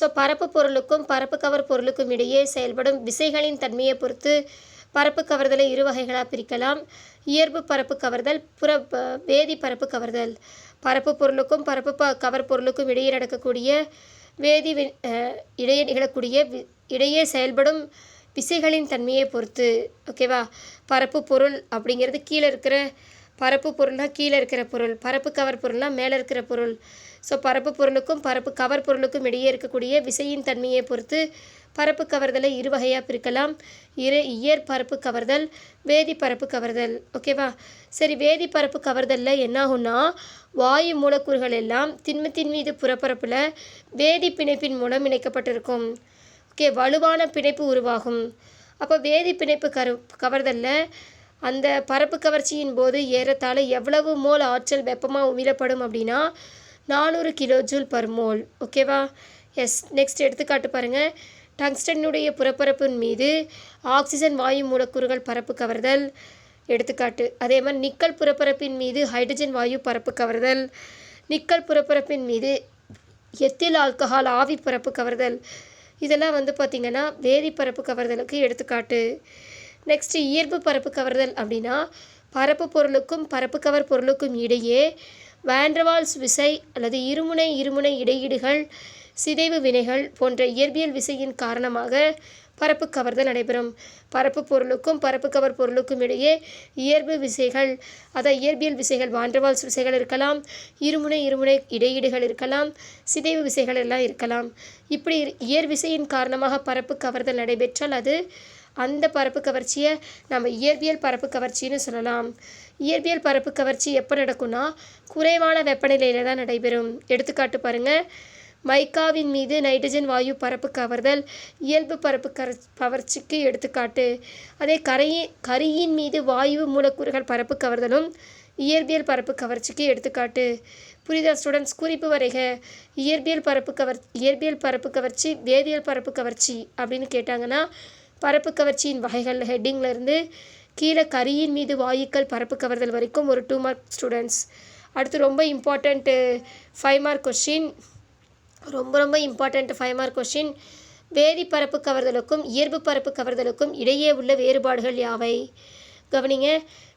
So பரப்பு பொருளுக்கும் பரப்பு கவர் பொருளுக்கும் இடையே செயல்படும் விசைகளின் தன்மையை பொறுத்து பரப்பு கவர்தலை இரு வகைகளாக பிரிக்கலாம். இயல்பு பரப்பு கவர்தல் புற ப- வேதி பரப்பு கவர்தல். பரப்பு பொருளுக்கும் பரப்பு ப கவர் பொருளுக்கும் இடையே நடக்கக்கூடிய வேதி வி- இடையே நிகழக்கூடிய வி- இடையே செயல்படும் விசைகளின் தன்மையை பொறுத்து ஓகேவா பரப்பு பொருள் அப்படிங்கிறது கீழே இருக்கிற பரப்பு பொருள்னால் கீழே இருக்கிற பொருள். பரப்பு கவர் பொருள்னால் மேலே இருக்கிற பொருள். ஸோ பரப்பு பொருளுக்கும் பரப்பு கவர் பொருளுக்கும் இடையே இருக்கக்கூடிய விசையின் தன்மையை பொறுத்து பரப்பு கவர்தலை இரு வகையாக பிரிக்கலாம். இரு இயற் பரப்பு கவர்தல் வேதி பரப்பு கவர்தல். ஓகேவா சரி வேதி பரப்பு கவர்தலில் என்ன ஆகும்னா வாயு மூலக்கூறுகள் எல்லாம் திண்மத்தின் மீது புறப்பரப்பில் வேதி பிணைப்பின் மூலம் இணைக்கப்பட்டிருக்கும். ஓகே வலுவான பிணைப்பு உருவாகும். அப்போ வேதி பிணைப்பு கரு கவர்தலில் அந்த பரப்பு கவர்ச்சியின் போது ஏறத்தாழ எவ்வளவு மோல் ஆற்றல் வெப்பமாக உமிழப்படும் அப்படின்னா நானூறு கிலோ ஜூல் பர் மோல். ஓகேவா? எஸ் நெக்ஸ்ட் எடுத்துக்காட்டு பாருங்கள் டங்ஸ்டனுடைய புறப்பரப்பின் மீது ஆக்சிஜன் வாயு மூலக்கூறுகள் பரப்பு கவர்தல். எடுத்துக்காட்டு. அதே மாதிரி நிக்கல் புறப்பரப்பின் மீது ஹைட்ரஜன் வாயு பரப்பு கவர்தல். நிக்கல் புறப்பரப்பின் மீது எத்தில் ஆல்கஹால் ஆவி பரப்பு கவர்தல். இதெல்லாம் வந்து பார்த்திங்கன்னா வேதி பரப்பு கவர்தலுக்கு எடுத்துக்காட்டு. நெக்ஸ்ட்டு இயல்பு பரப்பு கவர்தல் அப்படின்னா பரப்பு பொருளுக்கும் பரப்பு கவர் பொருளுக்கும் இடையே வேண்டவால்ஸ் விசை அல்லது இருமுனை இருமுனை இடையீடுகள் சிதைவு வினைகள் போன்ற இயற்பியல் விசையின் காரணமாக பரப்பு கவர்தல் நடைபெறும். பரப்பு பொருளுக்கும் பரப்பு கவர் பொருளுக்கும் இடையே இயல்பு விசைகள் அதாவது இயற்பியல் விசைகள் வான்றவால்ஸ் விசைகள் இருக்கலாம் இருமுனை இருமுனை இடையீடுகள் இருக்கலாம் சிதைவு விசைகள் எல்லாம் இருக்கலாம். இப்படி இயற் விசையின் காரணமாக பரப்பு கவர்தல் நடைபெற்றால் அது அந்த பரப்பு கவர்ச்சியை நம்ம இயற்பியல் பரப்பு கவர்ச்சின்னு சொல்லலாம். இயற்பியல் பரப்பு கவர்ச்சி எப்போ நடக்கும்னா குறைவான வெப்பநிலையில் தான் நடைபெறும். எடுத்துக்காட்டு பாருங்கள் மைக்காவின் மீது நைட்ரஜன் வாயு பரப்பு கவர்தல் இயல்பு பரப்பு கர கவர்ச்சிக்கு எடுத்துக்காட்டு. அதே கரையின் கரியின் மீது வாயு மூலக்கூறுகள் பரப்பு கவர்தலும் இயற்பியல் பரப்பு கவர்ச்சிக்கு எடுத்துக்காட்டு. புரியுதா ஸ்டூடெண்ட்ஸ் குறிப்பு வரைக. இயற்பியல் பரப்பு கவர் இயற்பியல் பரப்பு கவர்ச்சி வேதியியல் பரப்பு கவர்ச்சி அப்படின்னு கேட்டாங்கன்னா பரப்பு கவர்ச்சியின் வகைகள். ஹெட்டிங்கில் இருந்து கீழே கரியின் மீது வாயுக்கள் பரப்பு கவர்தல் வரைக்கும் ஒரு டூ மார்க் ஸ்டூடெண்ட்ஸ் அடுத்து ரொம்ப இம்பார்ட்டண்ட்டு ஃபைவ் மார்க் கொஷின் ரொம்ப ரொம்ப இம்பார்ட்டண்ட் ஃபைவ் மார்க் கொஷின் வேதி பரப்பு கவர்தலுக்கும் இயல்பு பரப்பு கவர்தலுக்கும் இடையே உள்ள வேறுபாடுகள் யாவை? கவனிங்க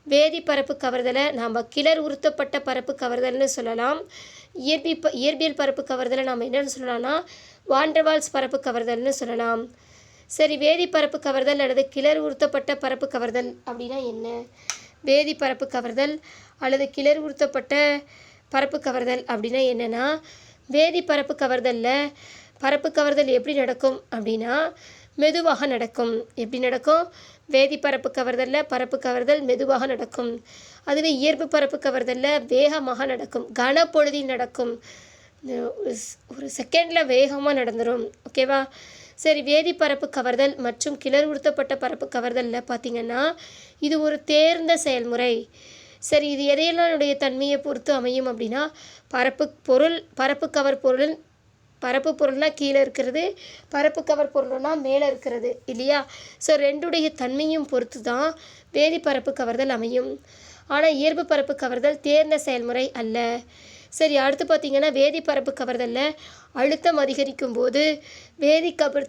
வேதி பரப்பு கவர்தலை நாம் கிளர் உறுத்தப்பட்ட பரப்பு கவர்தல்னு சொல்லலாம். இயற்பி ப இயற்பியல் பரப்பு கவர்தலை நாம் என்னென்னு சொல்லலாம்னா வாண்டர்வால்ஸ் பரப்பு கவர்தல்னு சொல்லலாம். சரி வேதி பரப்பு கவர்தல் அல்லது கிளர் உறுத்தப்பட்ட பரப்பு கவர்தல் அப்படின்னா என்ன? வேதி பரப்பு கவர்தல் அல்லது கிளர் உறுத்தப்பட்ட பரப்பு கவர்தல் அப்படின்னா என்னென்னா வேதி பரப்பு கவர்தலில் பரப்பு கவர்தல் எப்படி நடக்கும் அப்படின்னா மெதுவாக நடக்கும். எப்படி நடக்கும்? வேதி பரப்பு கவர்தலில் பரப்பு கவர்தல் மெதுவாக நடக்கும். அதுவே இயற்பு பரப்பு கவர்தலில் வேகமாக நடக்கும். கனப்பொழுதில் நடக்கும். ஒரு ஒரு செகண்டில் வேகமாக நடந்துடும் ஓகேவா சரி வேதி பரப்பு கவர்தல் மற்றும் கிளர் உறுத்தப்பட்ட பரப்பு கவர்தலில் பார்த்தீங்கன்னா இது ஒரு தேர்ந்த செயல்முறை. சரி இது எதையெல்லாம்னுடைய தன்மையை பொறுத்து அமையும் அப்படின்னா பரப்பு பொருள் பரப்பு கவர் பொருள் பரப்பு பொருள்னால் கீழே இருக்கிறது பரப்பு கவர் பொருள்னால் மேலே இருக்கிறது இல்லையா? ஸோ ரெண்டுடைய தன்மையும் பொறுத்து தான் வேதி பரப்பு கவர்தல் அமையும். ஆனால் இயல்பு பரப்பு கவர்தல் தேர்ந்த செயல்முறை அல்ல. சரி அடுத்து பார்த்தீங்கன்னா வேதிப்பரப்பு கவர்தலில் அழுத்தம் அதிகரிக்கும் போது வேதி கவர்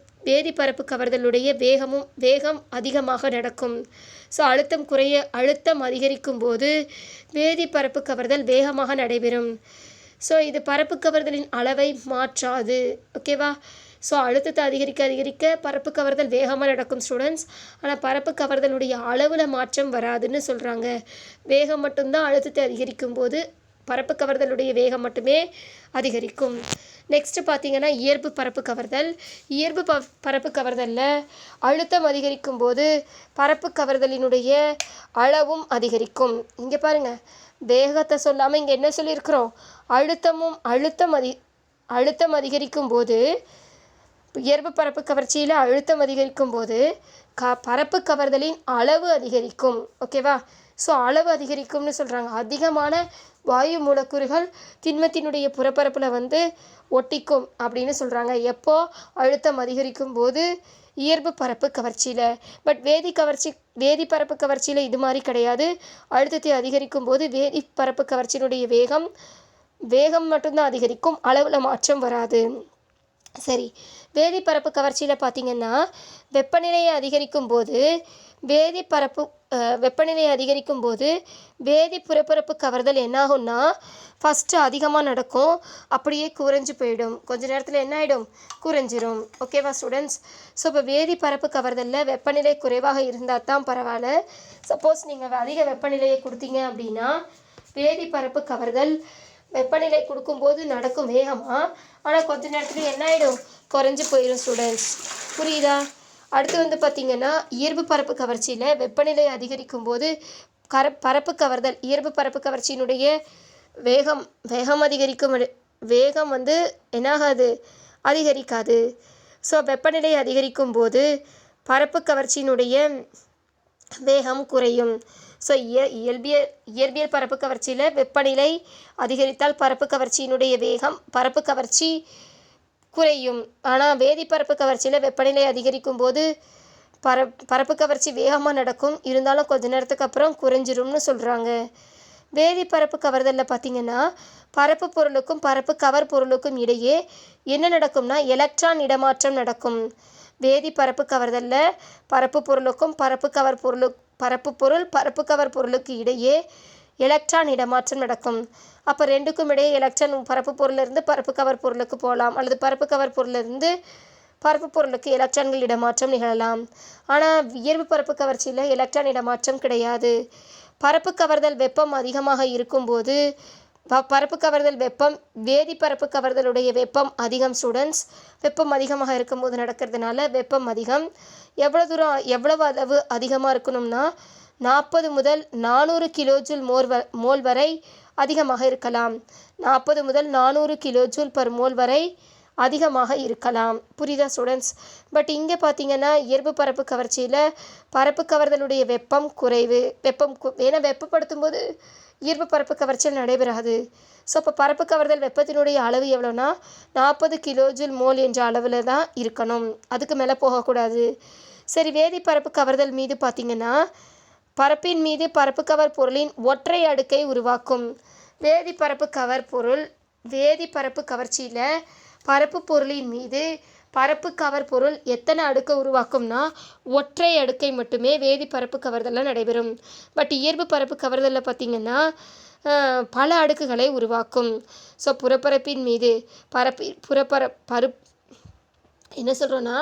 கவர்தலுடைய வேகமும் வேகம் அதிகமாக நடக்கும். ஸோ அழுத்தம் குறைய அழுத்தம் அதிகரிக்கும் போது வேதிப்பரப்பு கவர்தல் வேகமாக நடைபெறும். ஸோ இது பரப்பு கவர்தலின் அளவை மாற்றாது. ஓகேவா ஸோ அழுத்தத்தை அதிகரிக்க அதிகரிக்க பரப்பு கவர்தல் வேகமாக நடக்கும் ஸ்டூடெண்ட்ஸ் ஆனால் பரப்பு கவர்தலுடைய அளவில் மாற்றம் வராதுன்னு சொல்கிறாங்க வேகம் மட்டும்தான் அழுத்தத்தை அதிகரிக்கும் போது பரப்பு கவர்தலுடைய வேகம் மட்டுமே அதிகரிக்கும். நெக்ஸ்ட்டு பார்த்தீங்கன்னா இயல்பு பரப்பு கவர்தல். இயல்பு ப பரப்பு கவர்தலில் அழுத்தம் அதிகரிக்கும் போது பரப்பு கவர்தலினுடைய அளவும் அதிகரிக்கும். இங்கே பாருங்கள் வேகத்தை சொல்லாமல் இங்கே என்ன சொல்லியிருக்கிறோம்? அழுத்தமும் அழுத்தம் அதி அழுத்தம் அதிகரிக்கும் போது இயல்பு பரப்பு கவர்ச்சியில் அழுத்தம் அதிகரிக்கும் போது க பரப்பு கவர்தலின் அளவு அதிகரிக்கும். ஓகேவா ஸோ அளவு அதிகரிக்கும்னு சொல்கிறாங்க அதிகமான வாயு மூலக்கூறுகள் திண்மத்தினுடைய புறப்பரப்பில் வந்து ஒட்டிக்கும் அப்படின்னு சொல்கிறாங்க எப்போ? அழுத்தம் அதிகரிக்கும் போது இயல்பு பரப்பு கவர்ச்சியில். பட் வேதி கவர்ச்சி வேதி பரப்பு கவர்ச்சியில் இது மாதிரி கிடையாது. அழுத்தத்தை அதிகரிக்கும் போது வேதி பரப்பு கவர்ச்சியினுடைய வேகம் வேகம் மட்டும்தான் அதிகரிக்கும். அளவில் மாற்றம் வராது. சரி. வேதிப்பரப்பு கவர்ச்சியில் பார்த்திங்கன்னா வெப்பநிலையை அதிகரிக்கும் போது வேதிப்பரப்பு வெப்பநிலை அதிகரிக்கும் போது வேதி புறப்பரப்பு கவர்தல் என்னாகும்னா ஃபஸ்ட்டு அதிகமாக நடக்கும் அப்படியே குறைஞ்சி போயிடும். கொஞ்ச நேரத்தில் என்ன ஆகிடும் குறைஞ்சிரும் ஓகேவா ஸ்டூடெண்ட்ஸ் ஸோ இப்போ வேதிப்பரப்பு கவர்தலில் வெப்பநிலை குறைவாக இருந்தால் தான் பரவாயில்ல. சப்போஸ் நீங்கள் அதிக வெப்பநிலையை கொடுத்தீங்க அப்படின்னா வேதிப்பரப்பு கவர்தல் வெப்பநிலை கொடுக்கும்போது நடக்கும் வேகமாக ஆனால் கொஞ்ச நேரத்தில் என்ன ஆகிடும் குறைஞ்சி போயிடும் ஸ்டூடெண்ட்ஸ் புரியுதா? அடுத்து வந்து பார்த்திங்கன்னா இயல்பு பரப்பு கவர்ச்சியில் வெப்பநிலை அதிகரிக்கும் போது கர பரப்பு கவர்தல் இயல்பு பரப்பு கவர்ச்சியினுடைய வேகம் வேகம் அதிகரிக்கும் வேகம் வந்து என்னாகாது? அதிகரிக்காது. ஸோ வெப்பநிலை அதிகரிக்கும் போது பரப்பு கவர்ச்சியினுடைய வேகம் குறையும். ஸோ இய இயல்பியல் இயற்பியல் பரப்பு கவர்ச்சியில் வெப்பநிலை அதிகரித்தால் பரப்பு கவர்ச்சியினுடைய வேகம் பரப்பு கவர்ச்சி குறையும். ஆனால் வேதிப்பரப்பு கவர்ச்சியில் வெப்பநிலை அதிகரிக்கும் போது பர பரப்பு கவர்ச்சி வேகமாக நடக்கும். இருந்தாலும் கொஞ்ச நேரத்துக்கு அப்புறம் குறைஞ்சிரும்னு சொல்கிறாங்க வேதிப்பரப்பு கவர்தலில் பார்த்தீங்கன்னா பரப்பு பொருளுக்கும் பரப்பு கவர் பொருளுக்கும் இடையே என்ன நடக்கும்னா எலக்ட்ரான் இடமாற்றம் நடக்கும். வேதிப்பரப்பு கவர்தலில் பரப்பு பொருளுக்கும் பரப்பு கவர் பொருளு பரப்பு பொருள் பரப்பு கவர் பொருளுக்கு இடையே எலக்ட்ரான் இடமாற்றம் நடக்கும். அப்போ ரெண்டுக்கும் இடையே எலக்ட்ரான் பரப்பு பொருளிலிருந்து பரப்பு கவர் பொருளுக்கு போகலாம். அல்லது பரப்பு கவர் பொருளிலிருந்து பரப்பு பொருளுக்கு எலக்ட்ரான்கள் இடமாற்றம் நிகழலாம். ஆனால் இயல்பு பரப்பு கவர்ச்சியில் எலக்ட்ரான் இடமாற்றம் கிடையாது. பரப்பு கவர்தல் வெப்பம் அதிகமாக இருக்கும்போது ப பரப்பு கவர்தல் வெப்பம் வேதி பரப்பு கவர்தலுடைய வெப்பம் அதிகம் ஸ்டூடெண்ட்ஸ் வெப்பம் அதிகமாக இருக்கும்போது நடக்கிறதுனால வெப்பம் அதிகம். எவ்வளோ தூரம் எவ்வளவு அளவு அதிகமாக இருக்கணும்னா நாற்பது முதல் நானூறு கிலோஜூல் மோர் வ மோல் வரை அதிகமாக இருக்கலாம். நாற்பது முதல் நானூறு கிலோஜூல் பர் மோல் வரை அதிகமாக இருக்கலாம். புரியுதா ஸ்டூடெண்ட்ஸ் பட் இங்கே பார்த்தீங்கன்னா இயல்பு பரப்பு கவர்ச்சியில் பரப்பு கவர்தலுடைய வெப்பம் குறைவு. வெப்பம் கு ஏன்னா வெப்பப்படுத்தும் போது இயல்பு பரப்பு கவர்ச்சியில் நடைபெறாது. ஸோ அப்போ பரப்பு கவர்தல் வெப்பத்தினுடைய அளவு எவ்வளோனா நாற்பது கிலோஜூல் மோல் என்ற அளவில் தான் இருக்கணும். அதுக்கு மேலே போகக்கூடாது. சரி வேதி பரப்பு கவர்தல் மீது பார்த்திங்கன்னா பரப்பின் மீது பரப்பு கவர் பொருளின் ஒற்றை அடுக்கை உருவாக்கும். வேதி பரப்பு கவர் பொருள் வேதி பரப்பு கவர்ச்சியில் பரப்பு பொருளின் மீது பரப்பு கவர் பொருள் எத்தனை அடுக்கை உருவாக்கும்னா ஒற்றை அடுக்கை மட்டுமே வேதி பரப்பு கவர்தலில் நடைபெறும். பட் இயல்பு பரப்பு கவர்தலில் பார்த்திங்கன்னா பல அடுக்குகளை உருவாக்கும். ஸோ புறப்பரப்பின் மீது பரப்பி புறப்பர பரு என்ன சொல்கிறோன்னா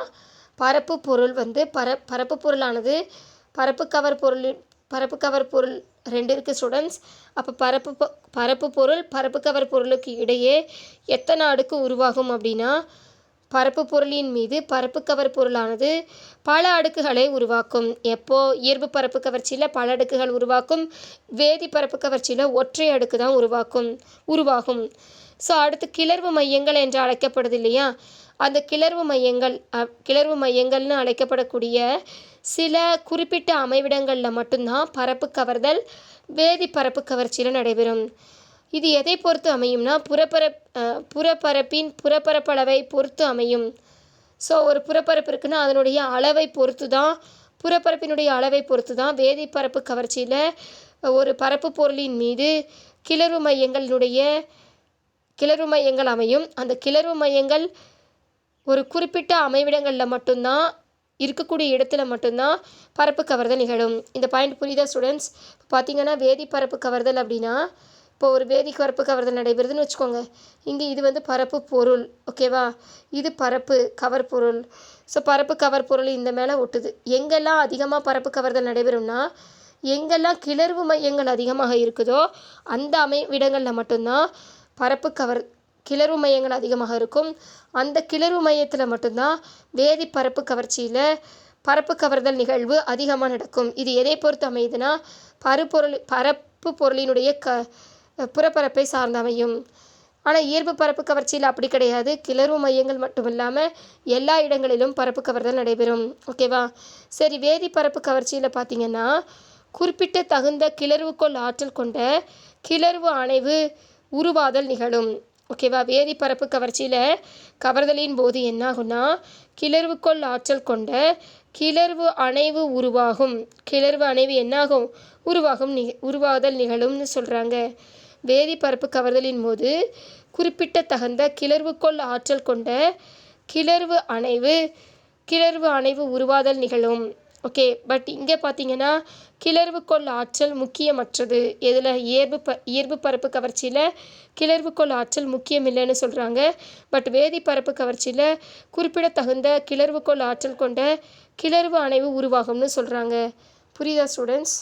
பரப்பு பொருள் வந்து பர பரப்பு பொருளானது பரப்பு கவர் பொருள் பரப்பு கவர் பொருள் ரெண்டு இருக்குது ஸ்டூடெண்ட்ஸ் அப்போ பரப்பு பொ- பரப்பு பொருள் பரப்பு கவர் பொருளுக்கு இடையே எத்தனை அடுக்கு உருவாகும் அப்படின்னா பரப்பு பொருளின் மீது பரப்பு கவர் பொருளானது பல அடுக்குகளை உருவாக்கும். எப்போ? இயல்பு பரப்பு கவர்ச்சியில் பல அடுக்குகள் உருவாக்கும். வேதி பரப்பு கவர்ச்சியில் ஒற்றை அடுக்கு தான் உருவாக்கும் உருவாகும். ஸோ அடுத்து கிளர்வு மையங்கள் என்று அழைக்கப்படுது இல்லையா? அந்த கிளர்வு மையங்கள் கிளர்வு மையங்கள்னு அழைக்கப்படக்கூடிய சில குறிப்பிட்ட அமைவிடங்களில் மட்டும்தான் பரப்பு கவர்தல் வேதி பரப்பு கவர்ச்சியில் நடைபெறும். இது எதை பொறுத்து அமையும்னா புறப்பரப் அஹ், புறப்பரப்பின் புறப்பரப்பளவை பொறுத்து அமையும். ஸோ ஒரு புறப்பரப்பு இருக்குன்னா அதனுடைய அளவை பொறுத்து தான் புறப்பரப்பினுடைய அளவை பொறுத்து தான் வேதிப்பரப்பு கவர்ச்சியில் ஒரு பரப்பு பொருளின் மீது கிளர்வு மையங்களினுடைய கிளர்வு மையங்கள் அமையும். அந்த கிளர்வு மையங்கள் ஒரு குறிப்பிட்ட அமைவிடங்களில் மட்டும்தான் இருக்கக்கூடிய இடத்துல மட்டும்தான் பரப்பு கவர்தல் நிகழும். இந்த பாயிண்ட் புரியுதா ஸ்டூடெண்ட்ஸ் பார்த்தீங்கன்னா வேதி பரப்பு கவர்தல் அப்படின்னா இப்போ ஒரு வேதி பரப்பு கவர்தல் நடைபெறுதுன்னு வச்சுக்கோங்க. இங்கே இது வந்து பரப்பு பொருள் ஓகேவா இது பரப்பு கவர் பொருள். ஸோ பரப்பு கவர் பொருள் இந்த மேலே ஒட்டுது. எங்கெல்லாம் அதிகமாக பரப்பு கவர்தல் நடைபெறும்னா எங்கெல்லாம் கிளர்வு மையங்கள் அதிகமாக இருக்குதோ அந்த அமைவிடங்களில் மட்டும்தான் பரப்பு கவர் கிளர்வு மையங்கள் அதிகமாக இருக்கும். அந்த கிளர்வு மையத்தில் மட்டும்தான் வேதி பரப்பு கவர்ச்சியில் பரப்பு கவர்தல் நிகழ்வு அதிகமாக நடக்கும். இது எதை பொறுத்து அமையுதுன்னா பருப்பொருள் பரப்பு பொருளினுடைய க புறப்பரப்பை சார்ந்து அமையும். ஆனால் இயல்பு பரப்பு கவர்ச்சியில் அப்படி கிடையாது. கிளர்வு மையங்கள் மட்டும் இல்லாமல் எல்லா இடங்களிலும் பரப்பு கவர்தல் நடைபெறும். ஓகேவா சரி வேதி பரப்பு கவர்ச்சியில் பார்த்தீங்கன்னா குறிப்பிட்ட தகுந்த கிளர்வுக்கொள் ஆற்றல் கொண்ட கிளர்வு அணைவு உருவாதல் நிகழும். ஓகேவா வேதி பரப்பு கவர்ச்சியில் கவர்தலின் போது என்னாகும்னா கிளர்வுக்கொள் ஆற்றல் கொண்ட கிளர்வு அணைவு உருவாகும். கிளர்வு அணைவு என்னாகும்? உருவாகும் நி உருவாதல் நிகழும்னு சொல்கிறாங்க வேதி பரப்பு கவர்தலின் போது குறிப்பிட்ட தகுந்த கிளர்வுக்கொள் ஆற்றல் கொண்ட கிளர்வு அணைவு கிளர்வு அணைவு உருவாதல் நிகழும். ஓகே பட் இங்கே பார்த்தீங்கன்னா கிளர்வுக்கோள் ஆற்றல் முக்கியமற்றது. எதில்? இயல்பு ப இயல்பு பரப்பு கவர்ச்சியில் கிளர்வுக்கோள் ஆற்றல் முக்கியம் இல்லைன்னு சொல்கிறாங்க பட் வேதி பரப்பு கவர்ச்சியில் குறிப்பிடத்தகுந்த கிளர்வுக்கோள் ஆற்றல் கொண்ட கிளர்வு அணைவு உருவாகும்னு சொல்கிறாங்க புரியுதா ஸ்டூடெண்ட்ஸ்